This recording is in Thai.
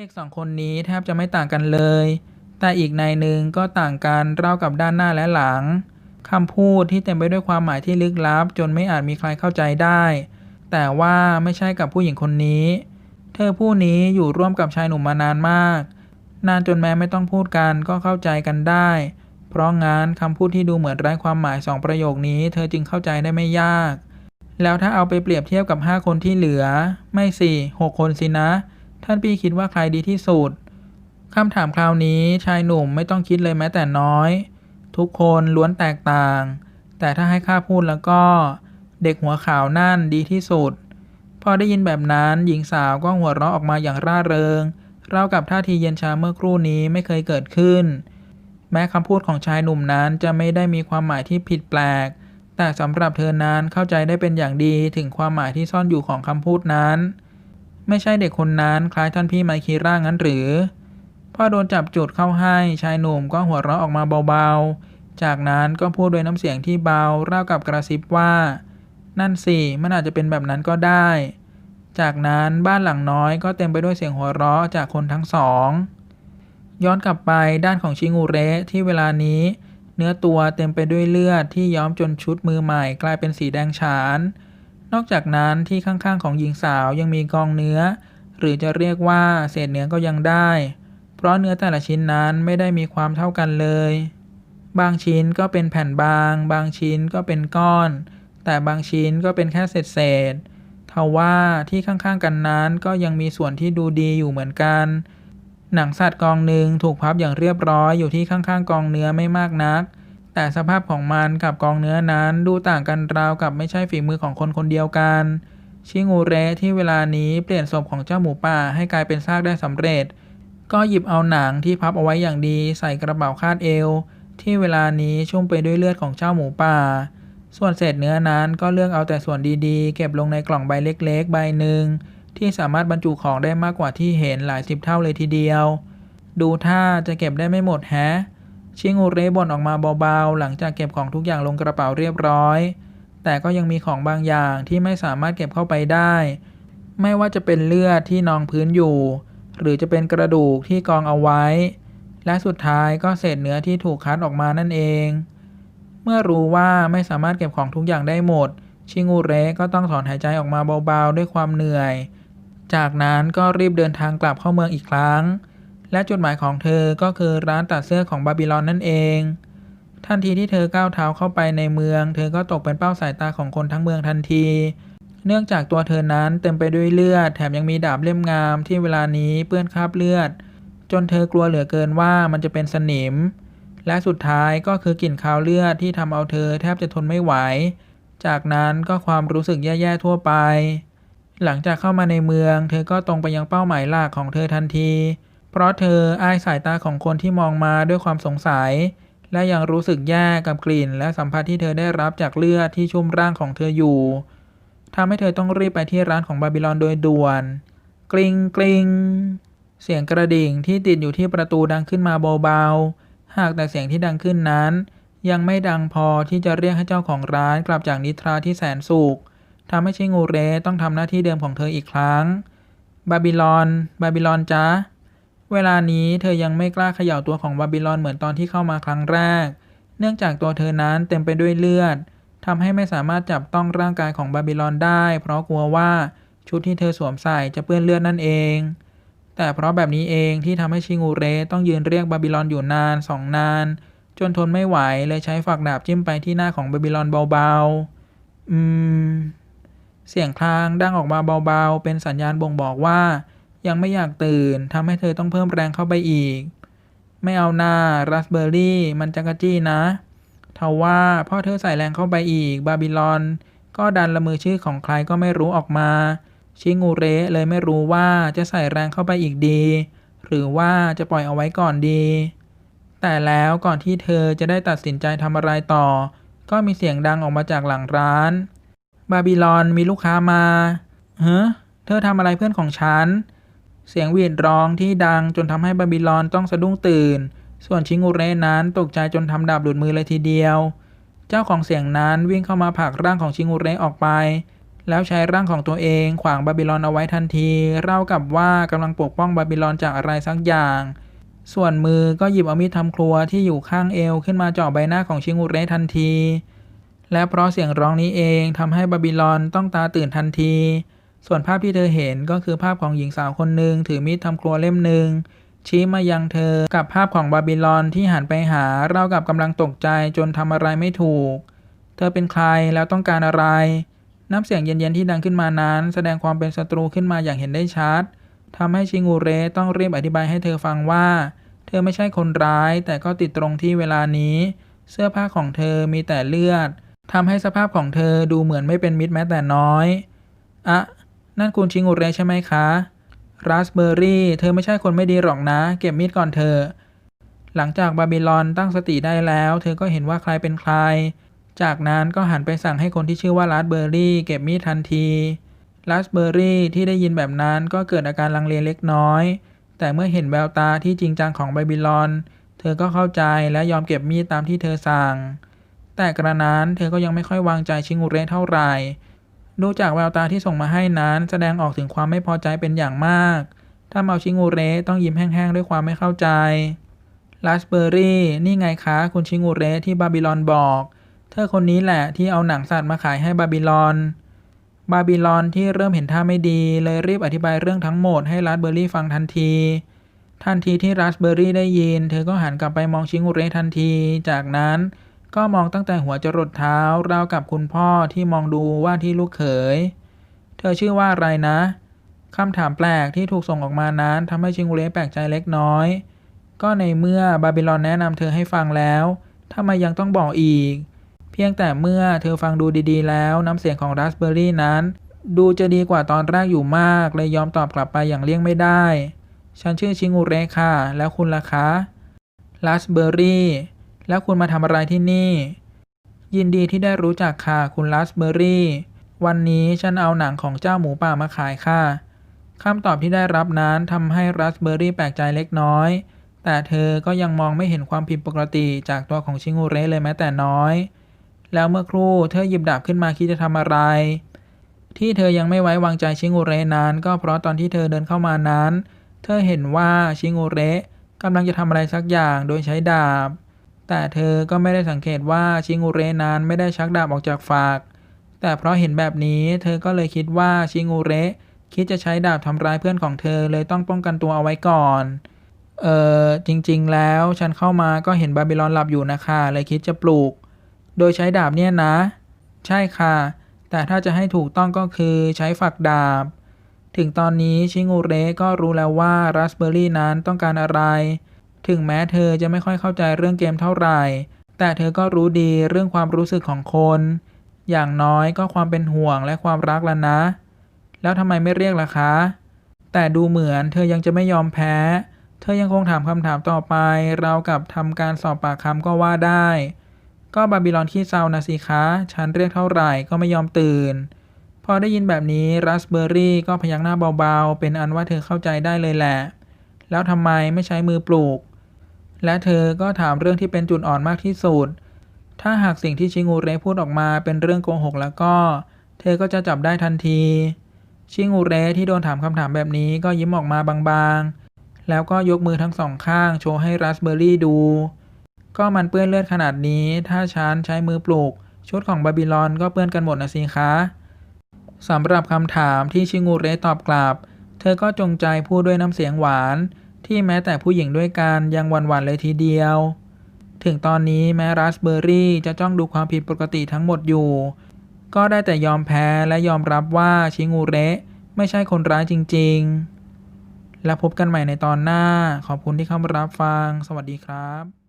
เด็กสองคนนี้แทบจะไม่ต่างกันเลย แต่อีกในหนึ่งก็ต่างกันราวกับด้านหน้าและหลังคำพูดที่เต็มไปด้วยความหมายที่ลึกลับ จนไม่อาจมีใครเข้าใจได้ แต่ว่าไม่ใช่กับผู้หญิงคนนี้ เธอผู้นี้อยู่ร่วมกับชายหนุ่มมานานมาก นานจนแม้ไม่ต้องพูดกันก็เข้าใจกันได้ เพราะงั้นคำพูดที่ดูเหมือนไร้ความหมายสองประโยคนี้ เธอจึงเข้าใจได้ไม่ยาก แล้วถ้าเอาไปเปรียบเทียบกับ 5 คนที่เหลือ ไม่สิหกคนสินะ ท่านพี่คิดว่าใครดีที่สุดคำถามคราวนี้ชายหนุ่มไม่ต้องคิดเลยแม้แต่น้อย ทุกคนล้วนแตกต่าง แต่ถ้าให้ข้าพูดแล้วก็ เด็กหัวขาวนั่นดีที่สุด พอได้ยินแบบนั้นหญิงสาวก็หัวเราะออกมาอย่างร่าเริงราวกับท่าทีเย็นชาเมื่อครู่นี้ไม่เคยเกิดขึ้น แม้คำพูดของชายหนุ่มนั้นจะไม่ได้มีความหมายที่ผิดแปลก แต่สำหรับเธอนั้นเข้าใจได้เป็นอย่างดีถึงความหมายที่ซ่อนอยู่ของคำพูดนั้น ไม่ใช่เด็กคนนั้นคล้ายท่านพี่ไมคีร่างั้นหรือ พ่อโดนจับจุดเข้าให้ชายหนุ่มก็หัวเราะออกมาเบาๆ จากนั้นก็พูดด้วยน้ำเสียงที่เบาราวกับกระซิบว่า นั่นสิมันอาจจะเป็นแบบนั้นก็ได้ จากนั้นบ้านหลังน้อยก็เต็มไปด้วยเสียงหัวเราะจากคนทั้งสอง ย้อนกลับไปด้านของชิงูเระที่เวลานี้ เนื้อตัวเต็มไปด้วยเลือดที่ย้อมจนชุดมือใหม่กลายเป็นสีแดงฉาน นอกจากนั้นที่ข้างๆของหญิงสาวยังมีกองเนื้อ หรือจะเรียกว่าเศษเนื้อก็ยังได้ เพราะเนื้อแต่ละชิ้นนั้นไม่ได้มีความเท่ากันเลย บางชิ้นก็เป็นแผ่นบาง บางชิ้นก็เป็นก้อน แต่บางชิ้นก็เป็นแค่เศษเศษทว่าที่ข้างๆกันนั้นก็ยังมีส่วนที่ดูดีอยู่เหมือนกัน หนังสัตว์กองหนึ่งถูกพับอย่างเรียบร้อยอยู่ที่ข้างๆกองเนื้อไม่มากนัก แต่สภาพของมันกับกองเนื้อนั้นดูต่างกันราวกับไม่ใช่ฝีมือของคนคนเดียวกัน ชิงูเรที่เวลานี้เปลี่ยนศพของเจ้าหมูป่าให้กลายเป็นซากได้สำเร็จ ก็หยิบเอาหนังที่พับเอาไว้อย่างดีใส่กระเป๋าคาดเอว ที่เวลานี้ชุ่มไปด้วยเลือดของเจ้าหมูป่า ส่วนเศษเนื้อนั้นก็เลือกเอาแต่ส่วนดีๆ เก็บลงในกล่องใบเล็กๆ ใบหนึ่งที่สามารถบรรจุของได้มากกว่าที่เห็นหลายสิบเท่าเลยทีเดียว ดูท่าจะเก็บได้ไม่หมดแฮะ ชิงูเรบ่นออกมาเบาๆ หลังจากเก็บของทุกอย่างลงกระเป๋าเรียบร้อย แต่ก็ยังมีของบางอย่างที่ไม่สามารถเก็บเข้าไปได้ ไม่ว่าจะเป็นเลือดที่นองพื้นอยู่ หรือจะเป็นกระดูกที่กองเอาไว้ และสุดท้ายก็เศษเนื้อที่ถูกคัดออกมานั่นเอง เมื่อรู้ว่าไม่สามารถเก็บของทุกอย่างได้หมด ชิงูเรก็ต้องถอนหายใจออกมาเบาๆ ด้วยความเหนื่อย จากนั้นก็รีบเดินทางกลับเข้าเมืองอีกครั้ง และจุดหมายของเธอก็คือร้านตัดเสื้อของบาบิลอนนั่นเอง ทันทีที่เธอก้าวเท้าเข้าไปในเมือง เธอก็ตกเป็นเป้าสายตาของคนทั้งเมืองทันที เนื่องจากตัวเธอนั้นเต็มไปด้วยเลือด แถมยังมีดาบเล่มงามที่เวลานี้เปื้อนคราบเลือด จนเธอกลัวเหลือเกินว่ามันจะเป็นสนิม และสุดท้ายก็คือกลิ่นคาวเลือดที่ทำเอาเธอแทบจะทนไม่ไหว จากนั้นก็ความรู้สึกแย่ๆทั่วไป หลังจากเข้ามาในเมือง เธอก็ตรงไปยังเป้าหมายหลักของเธอทันที เพราะเธออายสายตาของคนที่มองมาด้วยความสงสัย และยังรู้สึกแย่กับกลิ่น และสัมผัสที่เธอได้รับจากเลือดที่ชุ่มร่างของเธออยู่ทำให้เธอต้องรีบไปที่ร้านของบาบิลอนโดยด่วน กริงกริงเสียงกระดิ่งที่ติดอยู่ที่ประตูดังขึ้นมาเบาๆ หากแต่เสียงที่ดังขึ้นนั้น ยังไม่ดังพอที่จะเรียกให้เจ้าของร้านกลับจากนิทราที่แสนสุขทำให้ชิงูเรต้องทำหน้าที่เดิมของเธออีกครั้ง บาบิลอน บาบิลอนจ๊ะ เวลานี้เธอยังไม่กล้าเขย่าตัวของบาบิลอนเหมือนตอนที่เข้ามาครั้งแรก เนื่องจากตัวเธอนั้นเต็มไปด้วยเลือดทำให้ไม่สามารถจับต้องร่างกายของบาบิลอนได้ เพราะกลัวว่าชุดที่เธอสวมใส่จะเปื้อนเลือดนั่นเอง แต่เพราะแบบนี้เองที่ทำให้ชิงูเรต้องยืนเรียกบาบิลอนอยู่นานสองนาน จนทนไม่ไหวเลยใช้ฝักดาบจิ้มไปที่หน้าของบาบิลอนเบาๆ อืม เสียงคลางดังออกมาเบาๆ เป็นสัญญาณบ่งบอกว่า ยังไม่อยากตื่นทำให้เธอต้องเพิ่มแรงเข้าไปอีก ไม่เอาหน้าราสเบอร์รี่ มันจักรจี้นะทว่าพ่อเธอใส่แรงเข้าไปอีก บาบิลอน ก็ดันละมือชื่อของใครก็ไม่รู้ออกมา ชิงูเระเลยไม่รู้ว่าจะใส่แรงเข้าไปอีกดี หรือว่าจะปล่อยเอาไว้ก่อนดี แต่แล้วก่อนที่เธอจะได้ตัดสินใจทำอะไรต่อ ก็มีเสียงดังออกมาจากหลังร้าน บาบิลอนมีลูกค้ามาเฮ้เธอทำอะไรเพื่อนของฉัน เสียงหวีดร้องที่ดังจนทำให้บาบิลอนต้องสะดุ้งตื่น ส่วนชิงูเรนั้นตกใจจนทำดาบหลุดมือเลยทีเดียว เจ้าของเสียงนั้นวิ่งเข้ามาผลักร่างของชิงูเรออกไป แล้วใช้ร่างของตัวเองขวางบาบิลอนเอาไว้ทันทีเล่ากับว่ากำลังปกป้องบาบิลอนจากอะไรสักอย่าง ส่วนมือก็หยิบเอามีดทำครัวที่อยู่ข้างเอวขึ้นมาเจาะใบหน้าของชิงอุเรทันที และเพราะเสียงร้องนี้เองทำให้บาบิลอนต้องตาตื่นทันที ส่วนภาพที่เธอเห็นก็คือภาพของหญิงสาวคนหนึ่งถือมีดทำครัวเล่มหนึ่งชี้มายังเธอกับภาพของบาบิลอนที่หันไปหาเล่ากับกำลังตกใจจนทำอะไรไม่ถูก เธอเป็นใครแล้วต้องการอะไร น้ำเสียงเย็นๆที่ดังขึ้นมานั้น แสดงความเป็นศัตรูขึ้นมาอย่างเห็นได้ชัดทำให้ชิงูเรต้องรีบอธิบายให้เธอฟังว่า เธอไม่ใช่คนร้าย แต่ก็ติดตรงที่เวลานี้ เสื้อผ้าของเธอมีแต่เลือดทำให้สภาพของเธอดูเหมือนไม่เป็นมิตรแม้แต่น้อยอะ นั่นคุณชิงูเรใช่ไหมคะราสเบอร์รี่ เธอไม่ใช่คนไม่ดีหรอกนะ เก็บมีดก่อนเธอ หลังจากบาบิลอนตั้งสติได้แล้ว เธอก็เห็นว่าใครเป็นใคร จากนั้นก็หันไปสั่งให้คนที่ชื่อว่าราสเบอร์รี่เก็บมีดทันทีราสเบอร์รี่ที่ได้ยินแบบนั้นก็เกิดอาการลังเลเล็กน้อย แต่เมื่อเห็นแววตาที่จริงจังของบาบิลอน เธอก็เข้าใจและยอมเก็บมีดตามที่เธอสั่ง แต่กระนั้นเธอก็ยังไม่ค่อยวางใจชิงูเรเท่าไหร่ ดูจากแววตาที่ส่งมาให้นั้น แสดงออกถึงความไม่พอใจเป็นอย่างมาก ถ้าเมาชิงูเรต้องยิ้มแห้งๆ ด้วยความไม่เข้าใจราสเบอร์รี่นี่ไงคะ คุณชิงูเรที่บาบิลอนบอก เธอคนนี้แหละที่เอาหนังสัตว์มาขายให้บาบิลอน บาบิลอนที่เริ่มเห็นท่าไม่ดี เลยรีบอธิบายเรื่องทั้งหมดให้ราสเบอร์รี่ฟังทันที ทันทีที่ราสเบอร์รี่ได้ยิน เธอก็หันกลับไปมองชิงูเรทันที จากนั้น ก็มองตั้งแต่หัวจรดเท้าราวกับคุณพ่อที่มองดูว่าที่ลูกเขย เธอชื่อว่าอะไรนะคำถามแปลกที่ถูกส่งออกมานั้นทำให้ชิงูเรแปลกใจเล็กน้อย ก็ในเมื่อบาบิลอนแนะนำเธอให้ฟังแล้วทำไมยังต้องบอกอีก เพียงแต่เมื่อเธอฟังดูดีๆ แล้วน้ำเสียงของราสเบอร์รี่นั้น ดูจะดีกว่าตอนแรกอยู่มากเลยยอมตอบกลับไปอย่างเลี่ยงไม่ได้ ฉันชื่อชิงูเรค่ะ แล้วคุณล่ะคะราสเบอร์รี่ แล้วคุณมาทำอะไรที่นี่ ยินดีที่ได้รู้จักค่ะ คุณราสเบอร์รี่ วันนี้ฉันเอาหนังของเจ้าหมูป่ามาขายค่ะคำตอบที่ได้รับนั้นทำให้ราสเบอร์รี่แปลกใจเล็กน้อย แต่เธอก็ยังมองไม่เห็นความผิดปกติจากตัวของชิงูเรเลยแม้แต่น้อย แล้วเมื่อครู่เธอหยิบดาบขึ้นมาคิดจะทำอะไร ที่เธอยังไม่ไว้วางใจชิงูเรนั้น ก็เพราะตอนที่เธอเดินเข้ามานั้น เธอเห็นว่าชิงูเรกำลังจะทำอะไรสักอย่างโดยใช้ดาบ แต่เธอก็ไม่ได้สังเกตว่าชิงูเรนั้นไม่ได้ชักดาบออกจากฝาก แต่เพราะเห็นแบบนี้เธอก็เลยคิดว่าชิงูเรคิดจะใช้ดาบทำร้ายเพื่อนของเธอเลยต้องป้องกันตัวเอาไว้ก่อน เออจริงๆ แล้วฉันเข้ามาก็เห็นบาบิลอนหลับอยู่นะคะเลยคิดจะปลูก โดยใช้ดาบเนี่ยนะ ใช่ค่ะ แต่ถ้าจะให้ถูกต้องก็คือใช้ฝักดาบ ถึงตอนนี้ชิงูเรก็รู้แล้วว่าราสเบอร์รี่นั้นต้องการอะไร ถึงแม้เธอจะไม่ค่อยเข้าใจเรื่องเกมเท่าไหร่ แต่เธอก็รู้ดีเรื่องความรู้สึกของคน อย่างน้อยก็ความเป็นห่วงและความรักแล้วนะ แล้วทำไมไม่เรียกล่ะคะ แต่ดูเหมือนเธอยังจะไม่ยอมแพ้ เธอยังคงถามคำถามต่อไป เรากับทำการสอบปากคำก็ว่าได้ ก็บาบิลอนขี้เศร้านะสิคะ ฉันเรียกเท่าไหร่ก็ไม่ยอมตื่น พอได้ยินแบบนี้ราสเบอร์รี่ก็พยักหน้าเบาๆ เป็นอันว่าเธอเข้าใจได้เลยแหละ แล้วทำไมไม่ใช้มือปลูก และเธอก็ถามเรื่องที่เป็นจุดอ่อนมากที่สุด ถ้าหากสิ่งที่ชิงูเรพูดออกมาเป็นเรื่องโกหกแล้วก็ เธอก็จะจับได้ทันที ชิงูเรที่โดนถามคำถามแบบนี้ก็ยิ้มออกมาบางๆ แล้วก็ยกมือทั้งสองข้างโชว์ให้ราสเบอร์รี่ดู ก็มันเปื้อนเลือดขนาดนี้ ถ้าฉันใช้มือปลูก ชุดของบาบิลอนก็เปื้อนกันหมดนะสิคะสำหรับคำถามที่ชิงูเรตอบกลับ เธอก็จงใจพูดด้วยน้ำเสียงหวาน ที่แม้แต่ผู้หญิงด้วยกันยังหวั่นๆเลยทีเดียว ถึงตอนนี้แม้ราสเบอร์รี่จะจ้องดูความผิดปกติทั้งหมดอยู่ ก็ได้แต่ยอมแพ้และยอมรับว่าชิงูเระไม่ใช่คนร้ายจริง ๆ และพบกันใหม่ในตอนหน้า ขอบคุณที่เข้ามารับฟัง สวัสดีครับ